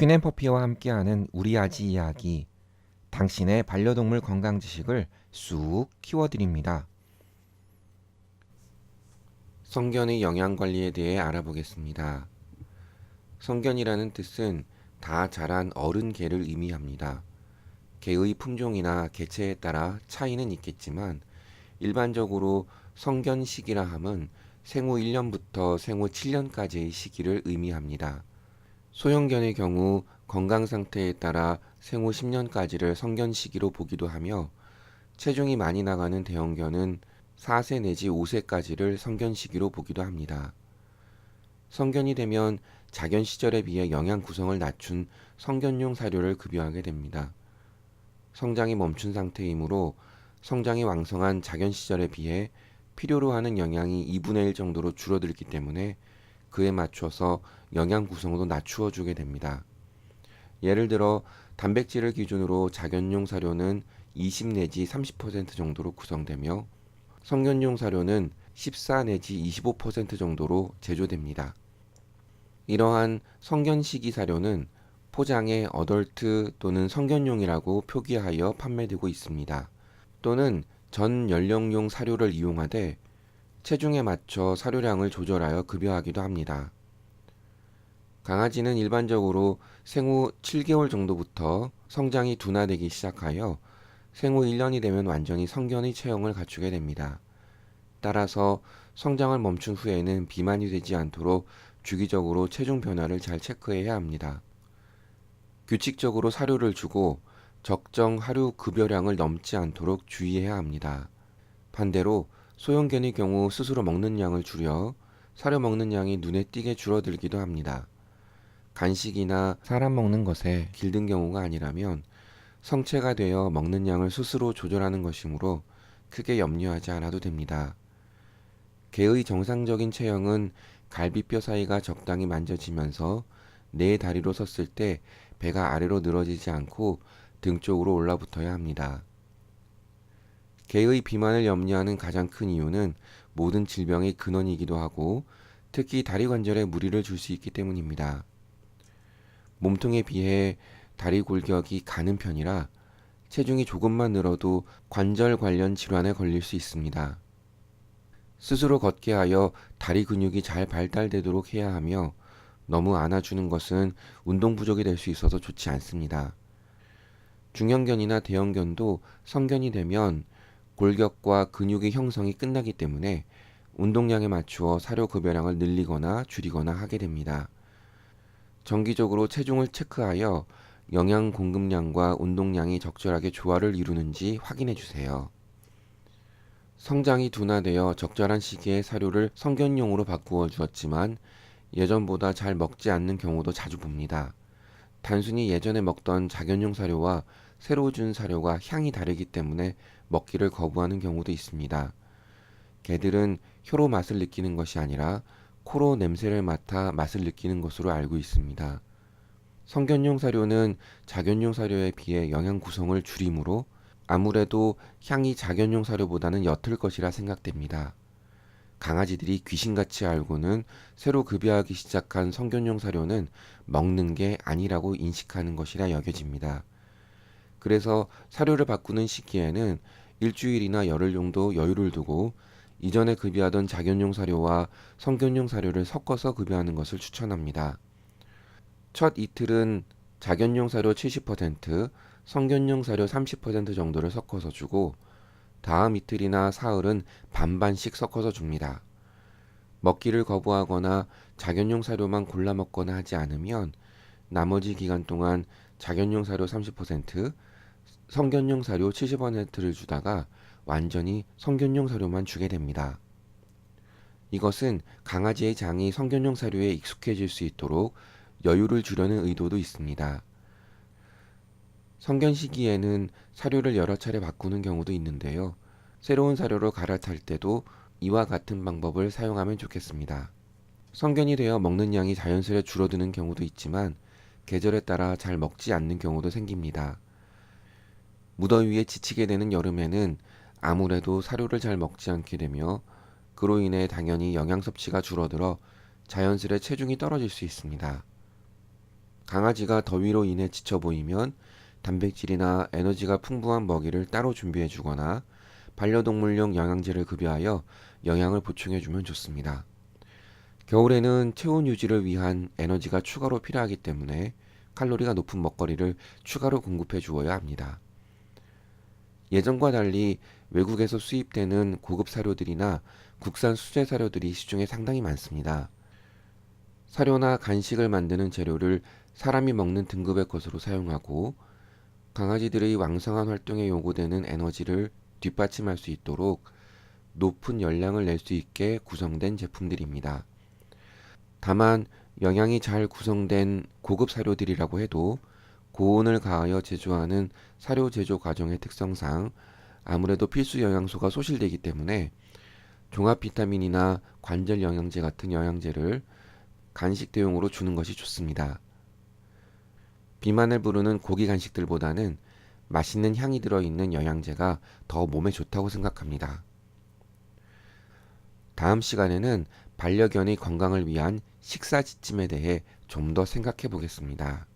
퀸앤퍼피와 함께하는 우리 아지 이야기. 당신의 반려동물 건강 지식을 쑥 키워드립니다. 성견의 영양 관리에 대해 알아보겠습니다. 성견이라는 뜻은 다 자란 어른 개를 의미합니다. 개의 품종이나 개체에 따라 차이는 있겠지만 일반적으로 성견 시기라 함은 생후 1년부터 생후 7년까지의 시기를 의미합니다. 소형견의 경우 건강 상태에 따라 생후 10년까지를 성견 시기로 보기도 하며 체중이 많이 나가는 대형견은 4세 내지 5세까지를 성견 시기로 보기도 합니다. 성견이 되면 자견 시절에 비해 영양 구성을 낮춘 성견용 사료를 급여하게 됩니다. 성장이 멈춘 상태이므로 성장이 왕성한 자견 시절에 비해 필요로 하는 영양이 2분의 1 정도로 줄어들기 때문에 그에 맞춰서 영양 구성도 낮추어 주게 됩니다. 예를 들어 단백질을 기준으로 자견용 사료는 20 내지 30% 정도로 구성되며 성견용 사료는 14 내지 25% 정도로 제조됩니다. 이러한 성견 시기 사료는 포장에 어덜트 또는 성견용이라고 표기하여 판매되고 있습니다. 또는 전 연령용 사료를 이용하되 체중에 맞춰 사료량을 조절하여 급여하기도 합니다. 강아지는 일반적으로 생후 7개월 정도부터 성장이 둔화되기 시작하여 생후 1년이 되면 완전히 성견의 체형을 갖추게 됩니다. 따라서 성장을 멈춘 후에는 비만이 되지 않도록 주기적으로 체중 변화를 잘 체크해야 합니다. 규칙적으로 사료를 주고 적정 하루 급여량을 넘지 않도록 주의해야 합니다. 반대로 소형견의 경우 스스로 먹는 양을 줄여 사료 먹는 양이 눈에 띄게 줄어들기도 합니다. 간식이나 사람 먹는 것에 길든 경우가 아니라면 성체가 되어 먹는 양을 스스로 조절하는 것이므로 크게 염려하지 않아도 됩니다. 개의 정상적인 체형은 갈비뼈 사이가 적당히 만져지면서 네 다리로 섰을 때 배가 아래로 늘어지지 않고 등 쪽으로 올라붙어야 합니다. 개의 비만을 염려하는 가장 큰 이유는 모든 질병의 근원이기도 하고 특히 다리 관절에 무리를 줄 수 있기 때문입니다. 몸통에 비해 다리 골격이 가는 편이라 체중이 조금만 늘어도 관절 관련 질환에 걸릴 수 있습니다. 스스로 걷게 하여 다리 근육이 잘 발달되도록 해야 하며 너무 안아주는 것은 운동 부족이 될 수 있어서 좋지 않습니다. 중형견이나 대형견도 성견이 되면 골격과 근육의 형성이 끝나기 때문에 운동량에 맞추어 사료 급여량을 늘리거나 줄이거나 하게 됩니다. 정기적으로 체중을 체크하여 영양 공급량과 운동량이 적절하게 조화를 이루는지 확인해 주세요. 성장이 둔화되어 적절한 시기에 사료를 성견용으로 바꾸어 주었지만 예전보다 잘 먹지 않는 경우도 자주 봅니다. 단순히 예전에 먹던 자견용 사료와 새로 준 사료가 향이 다르기 때문에 먹기를 거부하는 경우도 있습니다. 개들은 혀로 맛을 느끼는 것이 아니라 코로 냄새를 맡아 맛을 느끼는 것으로 알고 있습니다. 성견용 사료는 자견용 사료에 비해 영양 구성을 줄이므로 아무래도 향이 자견용 사료보다는 옅을 것이라 생각됩니다. 강아지들이 귀신같이 알고는 새로 급여하기 시작한 성견용 사료는 먹는 게 아니라고 인식하는 것이라 여겨집니다. 그래서 사료를 바꾸는 시기에는 일주일이나 열흘 정도 여유를 두고 이전에 급여하던 자견용 사료와 성견용 사료를 섞어서 급여하는 것을 추천합니다. 첫 이틀은 자견용 사료 70%, 성견용 사료 30% 정도를 섞어서 주고 다음 이틀이나 사흘은 반반씩 섞어서 줍니다. 먹기를 거부하거나 자견용 사료만 골라 먹거나 하지 않으면 나머지 기간 동안 자견용 사료 30%, 성견용 사료 70%를 주다가 완전히 성견용 사료만 주게 됩니다. 이것은 강아지의 장이 성견용 사료에 익숙해질 수 있도록 여유를 주려는 의도도 있습니다. 성견 시기에는 사료를 여러 차례 바꾸는 경우도 있는데요. 새로운 사료로 갈아탈 때도 이와 같은 방법을 사용하면 좋겠습니다. 성견이 되어 먹는 양이 자연스레 줄어드는 경우도 있지만 계절에 따라 잘 먹지 않는 경우도 생깁니다. 무더위에 지치게 되는 여름에는 아무래도 사료를 잘 먹지 않게 되며 그로 인해 당연히 영양 섭취가 줄어들어 자연스레 체중이 떨어질 수 있습니다. 강아지가 더위로 인해 지쳐 보이면 단백질이나 에너지가 풍부한 먹이를 따로 준비해 주거나 반려동물용 영양제를 급여하여 영양을 보충해 주면 좋습니다. 겨울에는 체온 유지를 위한 에너지가 추가로 필요하기 때문에 칼로리가 높은 먹거리를 추가로 공급해 주어야 합니다. 예전과 달리 외국에서 수입되는 고급 사료들이나 국산 수제 사료들이 시중에 상당히 많습니다. 사료나 간식을 만드는 재료를 사람이 먹는 등급의 것으로 사용하고 강아지들의 왕성한 활동에 요구되는 에너지를 뒷받침할 수 있도록 높은 열량을 낼 수 있게 구성된 제품들입니다. 다만 영양이 잘 구성된 고급 사료들이라고 해도 고온을 가하여 제조하는 사료 제조 과정의 특성상 아무래도 필수 영양소가 소실되기 때문에 종합 비타민이나 관절 영양제 같은 영양제를 간식 대용으로 주는 것이 좋습니다. 비만을 부르는 고기 간식들보다는 맛있는 향이 들어있는 영양제가 더 몸에 좋다고 생각합니다. 다음 시간에는 반려견의 건강을 위한 식사 지침에 대해 좀 더 생각해 보겠습니다.